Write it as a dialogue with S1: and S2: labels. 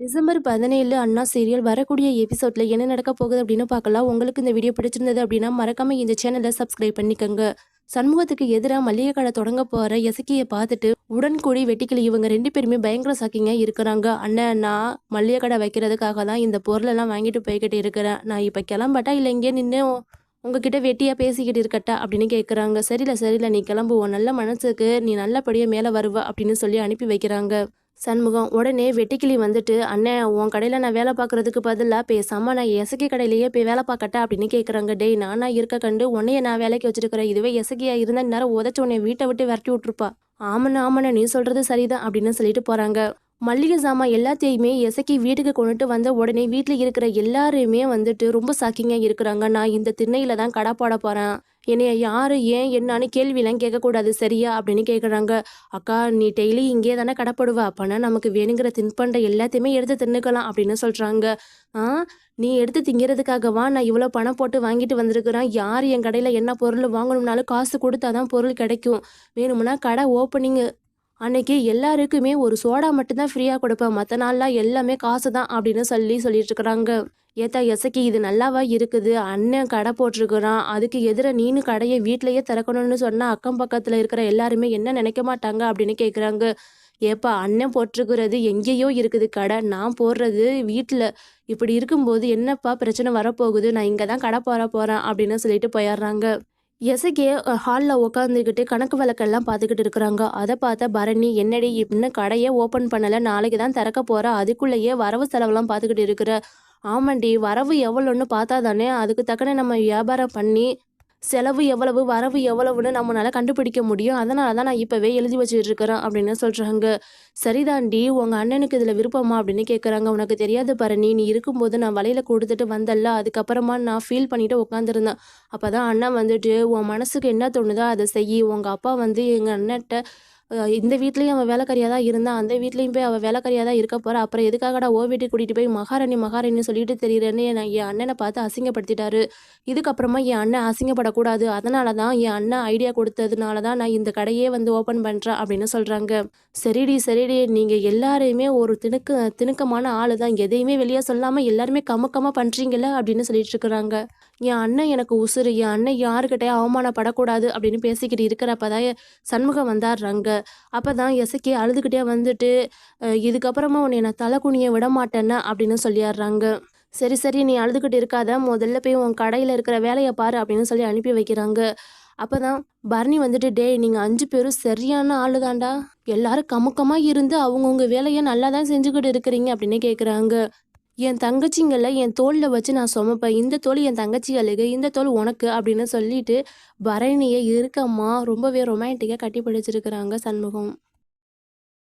S1: December பதினேழு அண்ணா serial வரக்கூடிய எபிசோட்ல என்ன நடக்க போகுது அப்படின்னு பார்க்கலாம். உங்களுக்கு இந்த வீடியோ பிடிச்சிருந்தது அப்படின்னா மறக்காம இந்த சேனலை சப்ஸ்கிரைப் பண்ணிக்கோங்க. சண்முகத்துக்கு எதிராக மளிகை கடை தொடங்க போற எசக்கியை பார்த்துட்டு உடன்கூடி வெட்டிக்கிளி இவங்க ரெண்டு பேருமே பயங்கர சாக்கிங்க இருக்கிறாங்க. அண்ணன் நான் மளிகை கடை வைக்கிறதுக்காக தான் இந்த பொருளெல்லாம் வாங்கிட்டு போய்கிட்டு இருக்கிறேன். நான் இப்போ கிளம்பட்டா இல்லை இங்கே நின்று உங்ககிட்ட வெட்டியா பேசிக்கிட்டு இருக்கட்டா அப்படின்னு கேட்குறாங்க சரியில்ல சரியில்ல நீ கிளம்புவோம். நல்ல மனசுக்கு நீ நல்லபடியாக மேலே வருவ அப்படின்னு சொல்லி அனுப்பி வைக்கிறாங்க. சண்முகம் உடனே வெட்டிக்கிளி வந்துட்டு அண்ணே உன் கடையில் நான் வேலை பார்க்குறதுக்கு பதிலாக பேசாமல் நான் எசகி கடையிலேயே போய் வேலை பார்க்கட்டா? அப்படின்னு கேட்குறாங்க டேய் நானா இருக்க கண்டு உன்னைய நான் வேலைக்கு வச்சிருக்கிறேன். இதுவே எசக்கியாக இருந்தால் நேரம் உதச்சு உன்னை வீட்டை விட்டு விரட்டி விட்டுருப்பா. ஆமண்ணா ஆமண்ணா நீ சொல்கிறது சரிதான் அப்படின்னு சொல்லிட்டு போகிறாங்க மல்லிகை சாமான் எல்லாத்தையுமே எசக்கி வீட்டுக்கு கொண்டுட்டு வந்த உடனே வீட்டில் இருக்கிற எல்லாருமே வந்துட்டு ரொம்ப சாக்கிங்காக இருக்கிறாங்க. நான் இந்த திண்ணையில் தான் கடை போட போகிறேன் என்னைய யார் ஏன் என்னான்னு கேள்விலாம் கேட்கக்கூடாது சரியா? அப்படின்னு கேட்குறாங்க. அக்கா நீ டெய்லி இங்கே தானே கடைப்படுவ. அப்போனா நமக்கு வேணுங்கிற தின்பண்ட எல்லாத்தையுமே எடுத்து தின்னுக்கலாம் அப்படின்னு சொல்கிறாங்க ஆ நீ எடுத்து திங்கிறதுக்காகவா நான் இவ்வளோ பணம் போட்டு வாங்கிட்டு வந்திருக்கிறேன். யார் என் கடையில் என்ன பொருள் வாங்கணும்னாலும் காசு கொடுத்தாதான் பொருள் கிடைக்கும். வேணும்னா கடை ஓப்பனிங்கு அன்னைக்கு எல்லாருக்குமே ஒரு சோடா மட்டும்தான் ஃப்ரீயாக கொடுப்பேன். மற்ற நாள்லாம் எல்லாமே காசு தான் அப்படின்னு சொல்லி சொல்லிட்டு இருக்கிறாங்க. ஏத்தா எசக்கி இது நல்லாவா இருக்குது? அண்ணன் கடை போட்டிருக்கிறான். அதுக்கு எதிர நீனு கடையை வீட்டிலையே திறக்கணும்னு சொன்னால் அக்கம் பக்கத்தில் இருக்கிற எல்லாருமே என்ன நினைக்க மாட்டாங்க அப்படின்னு கேட்குறாங்க ஏப்பா அண்ணன் போட்டிருக்கிறது எங்கேயோ இருக்குது கடை. நான் போடுறது வீட்டில் இப்படி இருக்கும்போது என்னப்பா பிரச்சனை வரப்போகுது? நான் இங்கே தான் கடை போட போகிறேன் அப்படின்னு சொல்லிட்டு போயிடுறாங்க. எசகே ஹாலில் உட்காந்துக்கிட்டு கணக்கு வழக்கெல்லாம் பார்த்துக்கிட்டு இருக்கிறாங்க. அதை பார்த்த பரணி என்னடி இன்னும் கடையே ஓப்பன் பண்ணலை நாளைக்கு தான் திறக்க போகிற அதுக்குள்ளேயே வரவு செலவெல்லாம் பார்த்துக்கிட்டு இருக்கிற. ஆமாண்டி வரவு எவ்வளோன்னு பார்த்தா தானே அதுக்கு தக்கன நம்ம வியாபாரம் பண்ணி செலவு எவ்வளவு வரவு எவ்வளவுன்னு நம்மளால கண்டுபிடிக்க முடியும். அதனால தான் நான் இப்போவே எழுதி வச்சுட்டு இருக்கிறேன் அப்படின்னு சொல்கிறாங்க சரிதாண்டி உங்கள் அண்ணனுக்கு இதில் விருப்பமா அப்படின்னு கேட்குறாங்க உனக்கு தெரியாது பரணி நீ இருக்கும்போது நான் வலையில் கொடுத்துட்டு வந்தல்ல அதுக்கப்புறமா நான் ஃபீல் பண்ணிட்டு உட்காந்துருந்தேன் அப்போ தான் அண்ணன் வந்துட்டு உன் மனசுக்கு என்ன தோணுதோ அதை செய். உங்கள் அப்பா வந்து எங்கள் அண்ணன்ட்ட இந்த வீட்லேயும் அவள் வேலைக்காரியாக தான் இருந்தான் அந்த வீட்லேயும் போய் அவள் வேலைக்காரியாக தான் இருக்க போகிறா அப்புறம் எதுக்காகடா ஓ வீட்டுக்கு கூட்டிகிட்டு போய் மகாராணி மகாராணின்னு சொல்லிட்டு தெரியுறேன்னு நான் என் அண்ணனை பார்த்து அசிங்கப்படுத்திட்டாரு. இதுக்கப்புறமா என் அண்ணன் அசிங்கப்படக்கூடாது. அதனால தான் என் அண்ணன் ஐடியா கொடுத்ததுனால தான் நான் இந்த கடையே வந்து ஓப்பன் பண்ணுறேன் அப்படின்னு சொல்கிறாங்க சரிடி சரிடி. நீங்கள் எல்லாரையுமே ஒரு திணுக்கு திணுக்கமான ஆள் தான் எதையுமே வெளியே சொல்லாமல் எல்லாருமே கமக்கமாக பண்ணுறீங்கள அப்படின்னு சொல்லிட்டு இருக்கிறாங்க. என் அண்ணன் எனக்கு உசுறு. என் அண்ணன் யாருக்கிட்டே அவமானப்படக்கூடாது அப்படின்னு பேசிக்கிட்டு இருக்கிறப்ப தான் சண்முகம் வந்தாடுறாங்க அப்போ தான் எசக்கி அழுதுகிட்டே வந்துட்டு இதுக்கப்புறமா உன்னை நான் தலை குனிய விட மாட்டேன்னு அப்படின்னு சொல்லிடுறாங்க சரி சரி நீ அழுதுகிட்டு இருக்காத. முதல்ல போய் உன் கடையில் இருக்கிற வேலையை பாரு அப்படின்னு சொல்லி அனுப்பி வைக்கிறாங்க. அப்போ தான் பரணி வந்துட்டு டேய் நீங்கள் அஞ்சு பேரும் சரியான ஆளு தாண்டா எல்லாரும் கமுக்கமாக இருந்து அவங்கவுங்க வேலையை நல்லா தான் செஞ்சுக்கிட்டு இருக்கிறீங்க அப்படின்னு கேட்குறாங்க என் தங்கச்சிங்களை என் தோளில் வச்சு நான் சுமப்பேன். இந்த தோல் என் தங்கச்சிகளுக்கு இந்த தோல் உனக்கு அப்படின்னு சொல்லிட்டு பரணியை இருக்கம்மா ரொம்பவே ரொமான்டிக்காக கட்டி பிடிச்சிருக்கிறாங்க சண்முகம்.